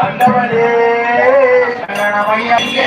ஆண்டவனே சரணமையப்பே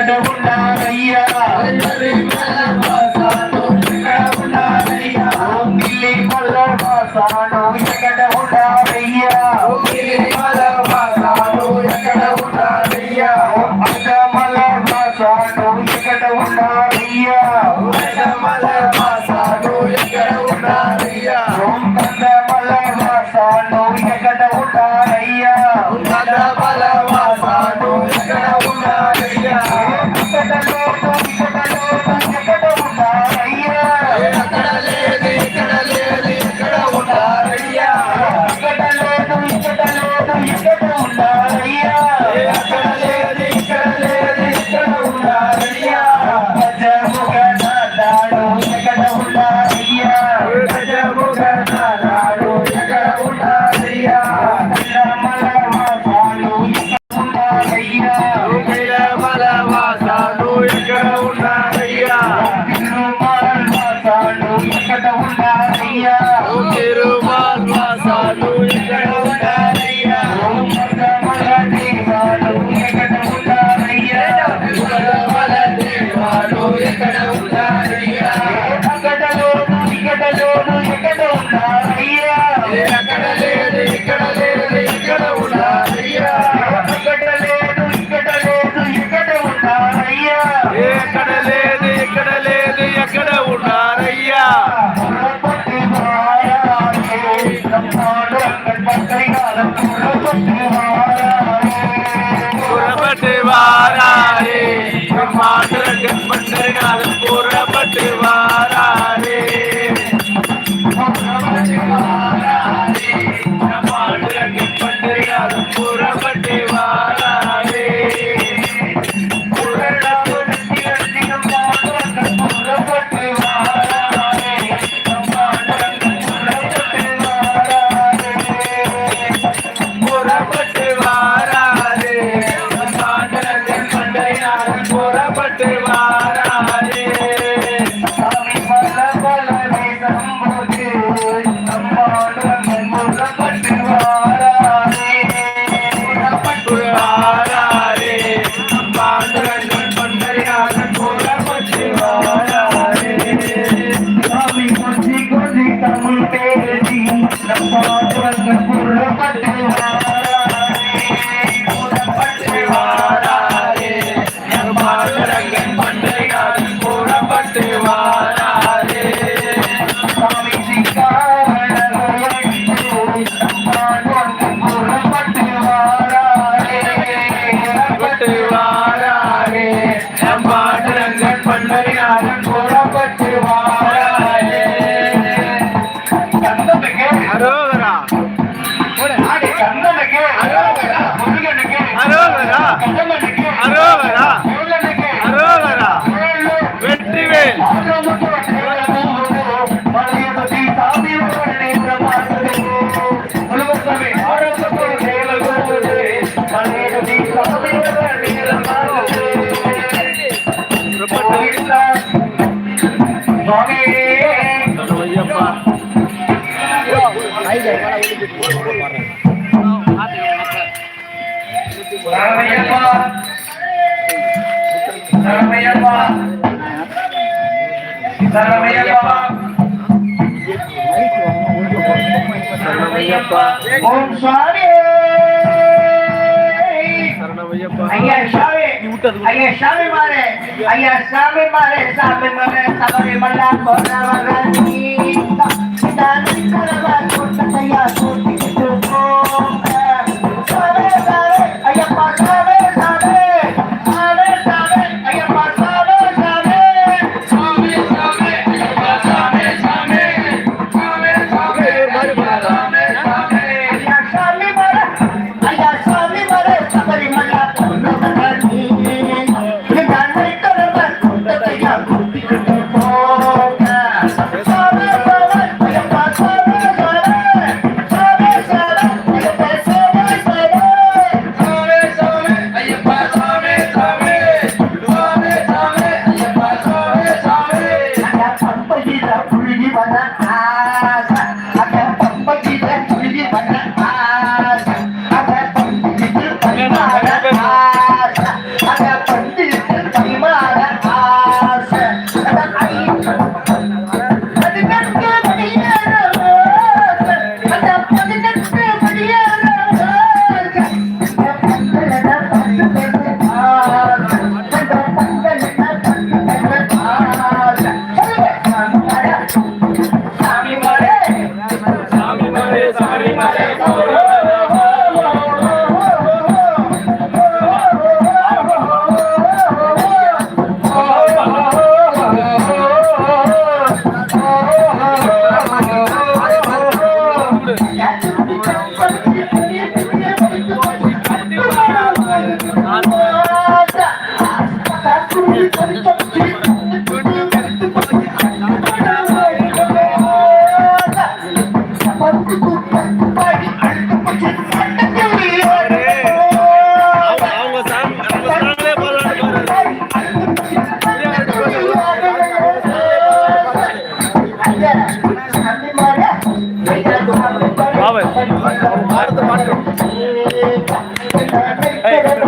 கடவுளார் ஐயா ஓம் சாமி ஐயா சாமி ஐயா மாறே. ஐயா சாமி மாரே சாமி மாரே சபரி மல்லா போறவர்கள் நீ. தான் கரவா கொட்டையா பாவை அடுத்த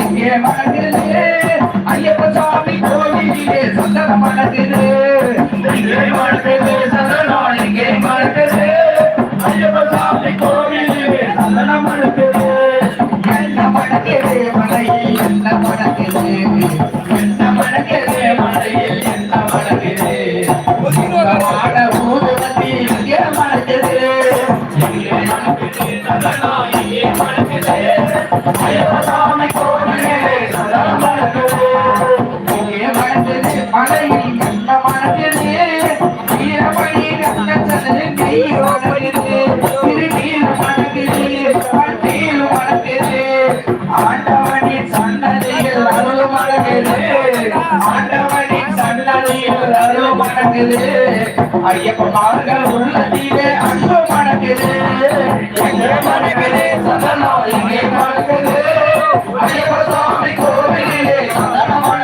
இங்கே மனதிலே ஐயப்ப சாமி கோயிலே சந்தன மனதிலே. இங்கே மனதிலே சந்தன இங்கே மனதிலே. ஐயப்ப சாமி கோயிலே சந்தன மனதிலே. என்ன மனதிலே மலை என்ன மனதிலே? என்ன மனதிலே மலையில் என்ன மனதிலே? வாட ஊதுவதி இங்கே மனதிலே. இங்கே மனதிலே சந்தன இங்கே மனதிலே. ஐயப்ப மணக்குது ஐயப்ப மார்கள் உள்ளதிலே அன்பு மணக்குது எங்கே மணக்குது சதனம் இங்கே மணக்குது ஐயப்ப சாமி கோவிலே சதனம்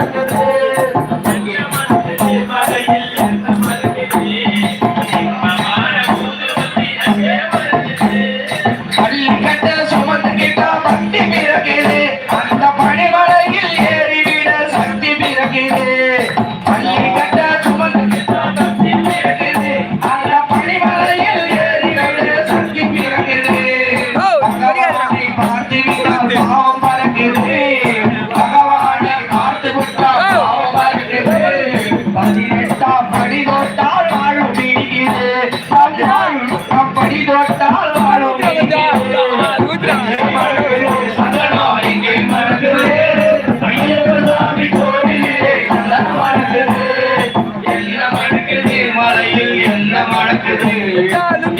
Hallelujah. Hallelujah.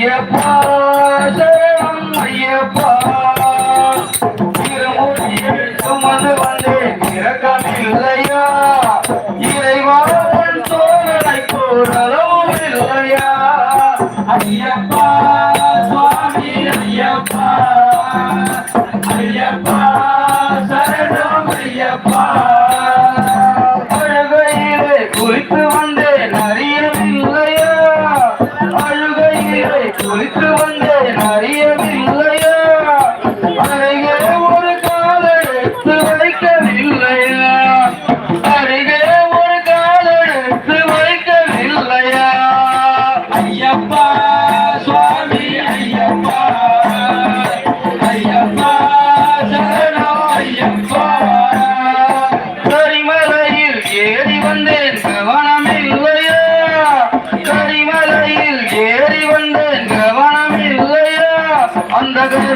ஐயப்பா சரணம் ஐயப்பா கண்டதாக